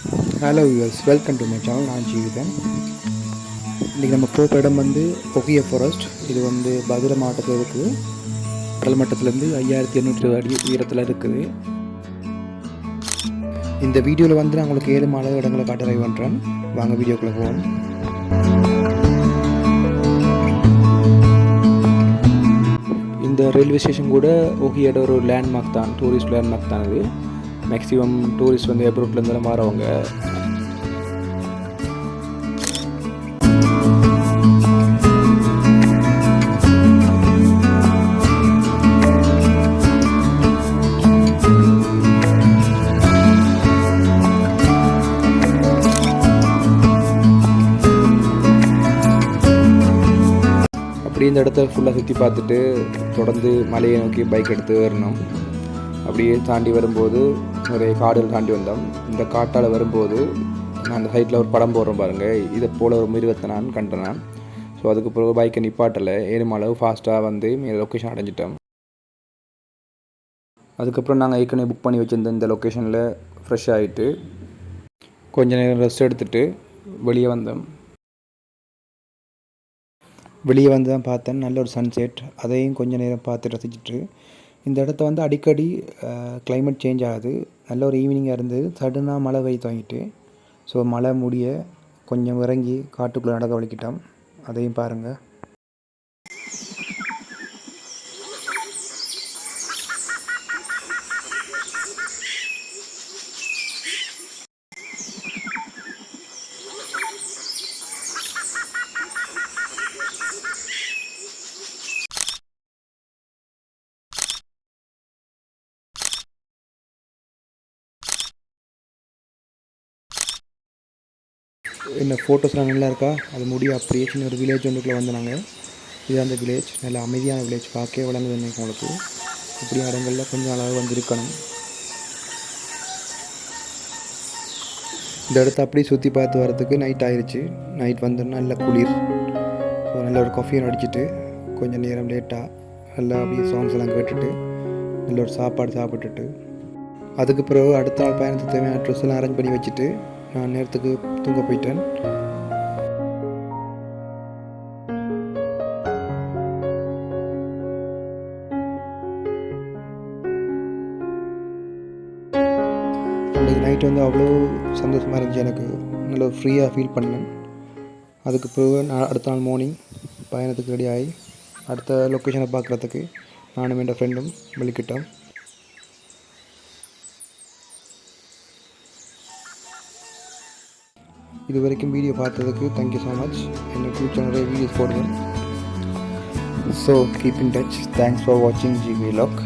Hello us welcome to my channel நான் ஜீவிதன். இன்றைக்கி நம்ம போகிற இடம் வந்து ஒகிய ஃபாரஸ்ட் இது வந்து பதுரை மாவட்டத்தில் இருக்குது. கடல் மட்டத்துலேருந்து ஐயாயிரத்தி எண்ணூற்றி அடி உயரத்தில் இருக்குது. இந்த வீடியோவில் வந்து நான் உங்களுக்கு ஏழு மாலை இடங்களை காட்ட பண்ணுறேன் வாங்க வீடியோக்குள்ளே போவோம். இந்த ரயில்வே ஸ்டேஷன் கூட ஒகியோட ஒரு லேண்ட்மார்க் தான். டூரிஸ்ட் லேண்ட்மார்க் தான் இது. மேக்ஸிமம் டூரிஸ்ட் வந்து எப்ரோட்லேருந்துலாம் மாறவங்க. அப்படி இந்த இடத்த ஃபுல்லாக சுற்றி பார்த்துட்டு தொடர்ந்து மலையை நோக்கி பைக் எடுத்து வரணும் அப்படியே தாண்டி வரும்போது நிறைய காடுகள் தாண்டி வந்தோம். இந்த காட்டால் வரும்போது நான் அந்த சைட்டில் ஒரு படம் போடுறோம் பாருங்கள் இதை போல் ஒரு மிருகத்தை நான் கண்டேன் நான். ஸோ அதுக்கு பிறகு பைக்கை நிப்பாட்டலை. அளவு ஃபாஸ்ட்டாக வந்து லொக்கேஷன் அடைஞ்சிட்டோம். அதுக்கப்புறம் நாங்கள் ஏற்கனவே புக் பண்ணி வச்சுருந்த இந்த லொக்கேஷனில் ஃப்ரெஷ் ஆகிட்டு கொஞ்ச நேரம் ரெஸ்ட் எடுத்துட்டு வெளியே வந்தோம். வெளியே வந்து தான் பார்த்தேன். நல்ல ஒரு சன்செட் அதையும் கொஞ்ச நேரம் பார்த்து ரசிச்சுட்டு இந்த இடத்த வந்து அடிக்கடி கிளைமேட் சேஞ்ச் ஆகுது. நல்ல ஒரு ஈவினிங்காக இருந்தது. சடனாக மழை பெய்ய துவங்கிட்டு ஸோ மழை முடிய கொஞ்சம் இறங்கி காட்டுக்குள்ளே நடக்க வலிக்கிட்டோம் அதையும் பாருங்கள் என்ன ஃபோட்டோஸ்லாம் நல்லா இருக்கா அது முடிய அப்படியே சின்ன ஒரு வில்லேஜ் ஒன்றுக்குள்ளே வந்து நாங்கள் இது அந்த வில்லேஜ் நல்ல அமைதியான வில்லேஜ் பார்க்கவே வளர்ந்தது உங்களுக்கு. இப்படி இடங்களில் கொஞ்சம் அளவு வந்து இருக்கணும். இந்த இடத்த அப்படியே சுற்றி பார்த்து வரதுக்கு நைட் ஆயிடுச்சு நைட் வந்து நல்ல குளிர். ஸோ நல்ல ஒரு காஃபியும் அடிச்சுட்டு கொஞ்சம் நேரம் லேட்டாக நல்லா அப்படியே சாங்ஸ் எல்லாம் கேட்டுட்டு நல்ல ஒரு சாப்பாடு சாப்பிட்டுட்டு. அதுக்கு பிறகு அடுத்த நாள் பயணத்துக்கு தேவையான ட்ரெஸ் எல்லாம் அரேஞ்ச் பண்ணி வச்சுட்டு நான் நேரத்துக்கு தூங்க போயிட்டேன். அன்றைக்கி நைட் வந்து அவ்வளோ சந்தோஷமாக இருந்துச்சு. எனக்கு நல்ல ஃப்ரீயாக ஃபீல் பண்ணேன். அதுக்கு பிறகு நான் அடுத்த நாள் மார்னிங் பயணத்துக்கு ரெடி ஆகி அடுத்த லொக்கேஷனை பார்க்குறதுக்கு நானும் என் ஃப்ரெண்டும் வெளிக்கிட்டோம். இது வரைக்கும் வீடியோ பார்த்ததுக்கு தேங்க்யூ ஸோ மச் என்ன ஃபியூச்சர் நிறைய வீடியோஸ் போடுவேன் so keep in touch thanks for வாட்சிங் ஜி லாக்